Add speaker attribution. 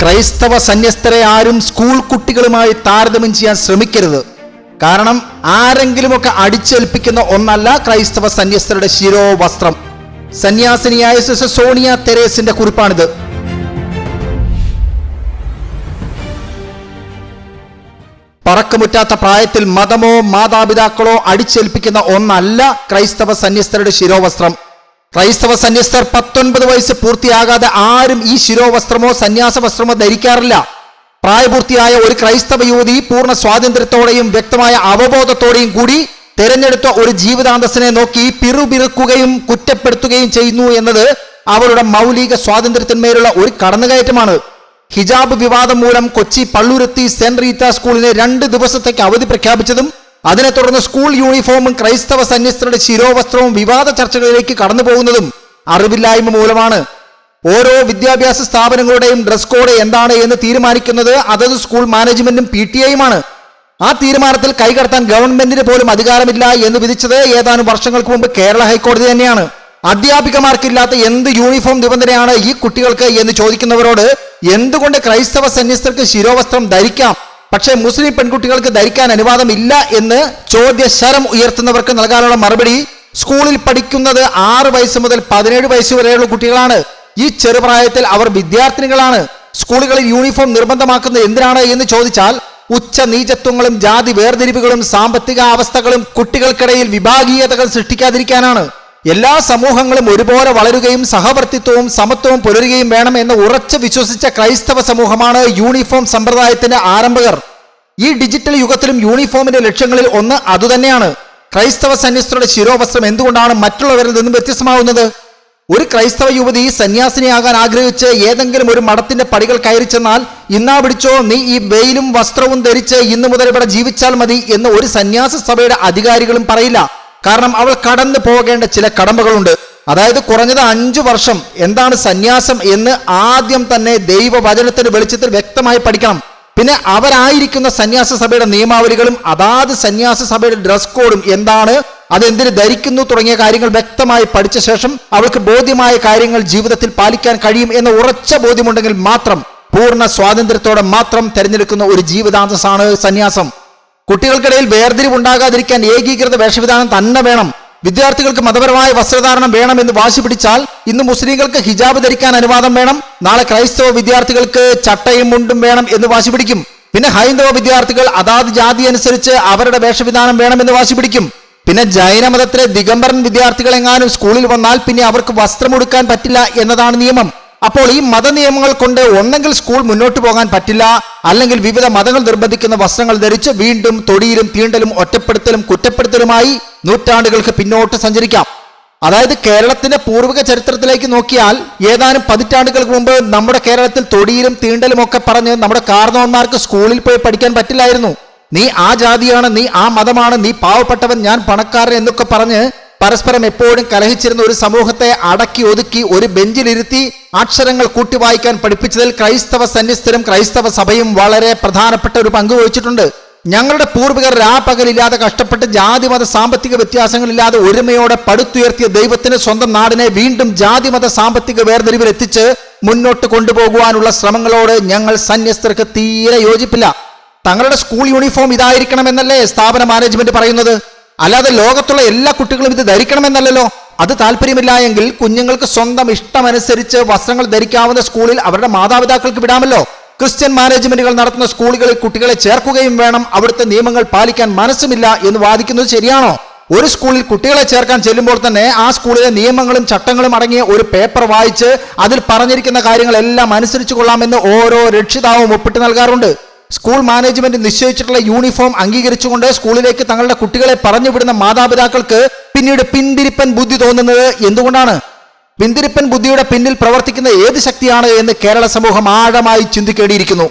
Speaker 1: ക്രൈസ്തവ സന്യസ്തരെ ആരും സ്കൂൾ കുട്ടികളുമായി താരതമ്യം ചെയ്യാൻ ശ്രമിക്കരുത്. കാരണം ആരെങ്കിലുമൊക്കെ അടിച്ചേൽപ്പിക്കുന്ന ഒന്നല്ല ക്രൈസ്തവ സന്യസ്തരുടെ ശിരോവസ്ത്രം. സന്യാസിനിയായ സിസ്റ്റർ സോണിയ തെരേസിന്റെ കുറിപ്പാണിത്. പറക്കമുറ്റാത്ത പ്രായത്തിൽ മതമോ മാതാപിതാക്കളോ അടിച്ചേൽപ്പിക്കുന്ന ഒന്നല്ല ക്രൈസ്തവ സന്യസ്തരുടെ ശിരോവസ്ത്രം. ക്രൈസ്തവ സന്യസ്തർ പത്തൊൻപത് വയസ്സ് പൂർത്തിയാകാതെ ആരും ഈ ശിരോവസ്ത്രമോ സന്യാസ വസ്ത്രമോ ധരിക്കാറില്ല. പ്രായപൂർത്തിയായ ഒരു ക്രൈസ്തവ യുവതി പൂർണ സ്വാതന്ത്ര്യത്തോടെയും വ്യക്തമായ അവബോധത്തോടെയും കൂടി തെരഞ്ഞെടുത്ത ഒരു ജീവിതാന്തസ്സിനെ നോക്കി പിറുപിറുക്കുകയും കുറ്റപ്പെടുത്തുകയും ചെയ്യുന്നു എന്നത് അവരുടെ മൗലിക സ്വാതന്ത്ര്യത്തിന്മേലുള്ള ഒരു കടന്നുകയറ്റമാണ്. ഹിജാബ് വിവാദം മൂലം കൊച്ചി പള്ളുരുത്തി സെന്റ് റീത്ത സ്കൂളിനെ രണ്ട് ദിവസത്തേക്ക് അവധി പ്രഖ്യാപിച്ചതും അതിനെ തുടർന്ന് സ്കൂൾ യൂണിഫോമും ക്രൈസ്തവ സന്യസ്തരുടെ ശിരോവസ്ത്രവും വിവാദ ചർച്ചകളിലേക്ക് കടന്നു പോകുന്നതും അറിവില്ലായ്മ മൂലമാണ്. ഓരോ വിദ്യാഭ്യാസ സ്ഥാപനങ്ങളുടെയും ഡ്രസ് കോഡ് എന്താണ് എന്ന് തീരുമാനിക്കുന്നത് അതത് സ്കൂൾ മാനേജ്മെന്റും പി ടി ഐയുമാണ്. ആ തീരുമാനത്തിൽ കൈകടത്താൻ ഗവൺമെന്റിന് പോലും അധികാരമില്ല എന്ന് വിധിച്ചത് ഏതാനും വർഷങ്ങൾക്ക് മുമ്പ് കേരള ഹൈക്കോടതി തന്നെയാണ്. അധ്യാപികമാർക്കില്ലാത്ത എന്ത് യൂണിഫോം നിബന്ധനയാണ് ഈ കുട്ടികൾക്ക് എന്ന് ചോദിക്കുന്നവരോട് എന്തുകൊണ്ട് ക്രൈസ്തവ സന്യസ്തർക്ക് ശിരോവസ്ത്രം ധരിക്കാം? പക്ഷേ മുസ്ലിം പെൺകുട്ടികൾക്ക് ധരിക്കാൻ അനുവാദമില്ല എന്ന് ചോദ്യശരം ഉയർത്തുന്നവർക്ക് നൽകാനുള്ള മറുപടി സ്കൂളിൽ പഠിക്കുന്നത് ആറ് വയസ്സ് മുതൽ പതിനേഴ് വയസ്സ് വരെയുള്ള കുട്ടികളാണ്. ഈ ചെറുപ്രായത്തിൽ അവർ വിദ്യാർത്ഥിനികളാണ്. സ്കൂളുകളിൽ യൂണിഫോം നിർബന്ധമാക്കുന്നത് എന്തിനാണ് എന്ന് ചോദിച്ചാൽ ഉച്ച നീചത്വങ്ങളും ജാതി വേർതിരിവുകളും സാമ്പത്തിക അവസ്ഥകളും കുട്ടികൾക്കിടയിൽ വിഭാഗീയതകൾ സൃഷ്ടിക്കാതിരിക്കാനാണ്. എല്ലാ സമൂഹങ്ങളും ഒരുപോലെ വളരുകയും സഹവർത്തിത്വവും സമത്വവും പുലരുകയും വേണം എന്ന് ഉറച്ചു വിശ്വസിച്ച ക്രൈസ്തവ സമൂഹമാണ് യൂണിഫോം സമ്പ്രദായത്തിന്റെ ആരംഭകർ. ഈ ഡിജിറ്റൽ യുഗത്തിലും യൂണിഫോമിന്റെ ലക്ഷ്യങ്ങളിൽ ഒന്ന് അതുതന്നെയാണ്. ക്രൈസ്തവ സന്യസ്തരുടെ ശിരോവസ്ത്രം എന്തുകൊണ്ടാണ് മറ്റുള്ളവരിൽ നിന്നും വ്യത്യസ്തമാവുന്നത്? ഒരു ക്രൈസ്തവ യുവതി സന്യാസിനിയാകാൻ ആഗ്രഹിച്ച് ഏതെങ്കിലും ഒരു മഠത്തിന്റെ പടികൾ കയറി ചെന്നാൽ ഇന്നാ പിടിച്ചോ നീ ഈ വെയിലും വസ്ത്രവും ധരിച്ച് ഇന്നു മുതൽ ഇവിടെ ജീവിച്ചാൽ മതി എന്ന് ഒരു സന്യാസ സഭയുടെ അധികാരികളും പറയില്ല. കാരണം അവൾ കടന്നു പോകേണ്ട ചില കടമ്പകളുണ്ട്. അതായത് കുറഞ്ഞത് അഞ്ചു വർഷം എന്താണ് സന്യാസം എന്ന് ആദ്യം തന്നെ ദൈവവചനത്തിന്റെ വെളിച്ചത്തിൽ വ്യക്തമായി പഠിക്കണം. പിന്നെ അവരായിരിക്കുന്ന സന്യാസ സഭയുടെ നിയമാവലികളും അതാത് സന്യാസ സഭയുടെ ഡ്രസ് കോഡും എന്താണ് അതെന്തിന് ധരിക്കുന്നു തുടങ്ങിയ കാര്യങ്ങൾ വ്യക്തമായി പഠിച്ച ശേഷം അവൾക്ക് ബോധ്യമായ കാര്യങ്ങൾ ജീവിതത്തിൽ പാലിക്കാൻ കഴിയും എന്ന ഉറച്ച ബോധ്യമുണ്ടെങ്കിൽ മാത്രം പൂർണ സ്വാതന്ത്ര്യത്തോടെ മാത്രം തിരഞ്ഞെടുക്കുന്ന ഒരു ജീവിതാന്തസാണ് സന്യാസം. കുട്ടികൾക്കിടയിൽ വേർതിരിവുണ്ടാകാതിരിക്കാൻ ഏകീകൃത വേഷവിധാനം തന്നെ വേണം. വിദ്യാർത്ഥികൾക്ക് മതപരമായ വസ്ത്രധാരണം വേണമെന്ന് വാശി പിടിച്ചാൽ ഇന്ന് മുസ്ലിങ്ങൾക്ക് ഹിജാബ് ധരിക്കാൻ അനുവാദം വേണം. നാളെ ക്രൈസ്തവ വിദ്യാർത്ഥികൾക്ക് ചട്ടയും മുണ്ടും വേണം എന്ന് വാശി പിടിക്കും. പിന്നെ ഹൈന്ദവ വിദ്യാർത്ഥികൾ അതാത് ജാതി അനുസരിച്ച് അവരുടെ വേഷവിധാനം വേണമെന്ന് വാശി പിടിക്കും. പിന്നെ ജൈനമതത്തിലെ ദിഗംബരൻ വിദ്യാർത്ഥികളെങ്ങാനും സ്കൂളിൽ വന്നാൽ പിന്നെ അവർക്ക് വസ്ത്രം ഉടുക്കാൻ പറ്റില്ല എന്നതാണ് നിയമം. അപ്പോൾ ഈ മതനിയമങ്ങൾ കൊണ്ട് ഒന്നെങ്കിൽ സ്കൂൾ മുന്നോട്ട് പോകാൻ പറ്റില്ല അല്ലെങ്കിൽ വിവിധ മതങ്ങൾ നിർബന്ധിക്കുന്ന വസ്ത്രങ്ങൾ ധരിച്ച് വീണ്ടും തൊടിയിലും തീണ്ടലും ഒറ്റപ്പെടുത്തലും കുറ്റപ്പെടുത്തലുമായി നൂറ്റാണ്ടുകൾക്ക് പിന്നോട്ട് സഞ്ചരിക്കാം. അതായത് കേരളത്തിന്റെ പൂർവിക ചരിത്രത്തിലേക്ക് നോക്കിയാൽ ഏതാനും പതിറ്റാണ്ടുകൾക്ക് മുമ്പ് നമ്മുടെ കേരളത്തിൽ തൊടിയിലും തീണ്ടലും ഒക്കെ പറഞ്ഞ് നമ്മുടെ കാരണവന്മാർക്ക് സ്കൂളിൽ പോയി പഠിക്കാൻ പറ്റില്ലായിരുന്നു. നീ ആ ജാതിയാണ് നീ ആ മതമാണ് നീ പാവപ്പെട്ടവൻ ഞാൻ പണക്കാരൻ എന്നൊക്കെ പറഞ്ഞ് പരസ്പരം എപ്പോഴും കലഹിച്ചിരുന്ന ഒരു സമൂഹത്തെ അടക്കി ഒതുക്കി ഒരു ബെഞ്ചിലിരുത്തി അക്ഷരങ്ങൾ കൂട്ടി വായിക്കാൻ പഠിപ്പിച്ചതിൽ ക്രൈസ്തവ സന്നിസ്ഥരും ക്രൈസ്തവ സഭയും വളരെ പ്രധാനപ്പെട്ട ഒരു പങ്ക് വഹിച്ചിട്ടുണ്ട്. ഞങ്ങളുടെ പൂർവികർ രാപ്പകലില്ലാതെ കഷ്ടപ്പെട്ട് ജാതിമത സാമ്പത്തിക വ്യത്യാസങ്ങളില്ലാതെ ഒരുമയോടെ പടുത്തുയർത്തിയ ദൈവത്തിന് സ്വന്തം നാടിനെ വീണ്ടും ജാതിമത സാമ്പത്തിക വേർതിരിവിൽ എത്തിച്ച് മുന്നോട്ട് കൊണ്ടുപോകുവാനുള്ള ശ്രമങ്ങളോട് ഞങ്ങൾ സന്യസ്തർക്ക് തീരെ യോജിപ്പില്ല. തങ്ങളുടെ സ്കൂൾ യൂണിഫോം ഇതായിരിക്കണമെന്നല്ലേ സ്ഥാപന മാനേജ്മെന്റ് പറയുന്നത്? അല്ലാതെ ലോകത്തുള്ള എല്ലാ കുട്ടികളും ഇത് ധരിക്കണമെന്നല്ലല്ലോ. അത് താല്പര്യമില്ല എങ്കിൽ കുഞ്ഞുങ്ങൾക്ക് സ്വന്തം ഇഷ്ടമനുസരിച്ച് വസ്ത്രങ്ങൾ ധരിക്കാവുന്ന സ്കൂളിൽ അവരുടെ മാതാപിതാക്കൾക്ക് വിടാമല്ലോ. ക്രിസ്ത്യൻ മാനേജ്മെന്റുകൾ നടത്തുന്ന സ്കൂളുകളിൽ കുട്ടികളെ ചേർക്കുകയും വേണം. അവിടുത്തെ നിയമങ്ങൾ പാലിക്കാൻ മനസ്സുമില്ല എന്ന് വാദിക്കുന്നത് ശരിയാണോ? ഒരു സ്കൂളിൽ കുട്ടികളെ ചേർക്കാൻ ചെല്ലുമ്പോൾ തന്നെ ആ സ്കൂളിലെ നിയമങ്ങളും ചട്ടങ്ങളും അടങ്ങിയ ഒരു പേപ്പർ വായിച്ച് അതിൽ പറഞ്ഞിരിക്കുന്ന കാര്യങ്ങളെല്ലാം അനുസരിച്ചു കൊള്ളാമെന്ന് ഓരോ രക്ഷിതാവും ഒപ്പിട്ട് നൽകാറുണ്ട്. സ്കൂൾ മാനേജ്മെന്റ് നിശ്ചയിച്ചിട്ടുള്ള യൂണിഫോം അംഗീകരിച്ചുകൊണ്ട് സ്കൂളിലേക്ക് തങ്ങളുടെ കുട്ടികളെ പറഞ്ഞുവിടുന്ന മാതാപിതാക്കൾക്ക് പിന്നീട് പിന്തിരിപ്പൻ ബുദ്ധി തോന്നുന്നത് എന്തുകൊണ്ടാണ്? പിന്തിരിപ്പൻ ബുദ്ധിയുടെ പിന്നിൽ പ്രവർത്തിക്കുന്ന ഏത് ശക്തിയാണ് എന്ന് കേരള സമൂഹം ആഴമായി ചിന്തിക്കേണ്ടിയിരിക്കുന്നു.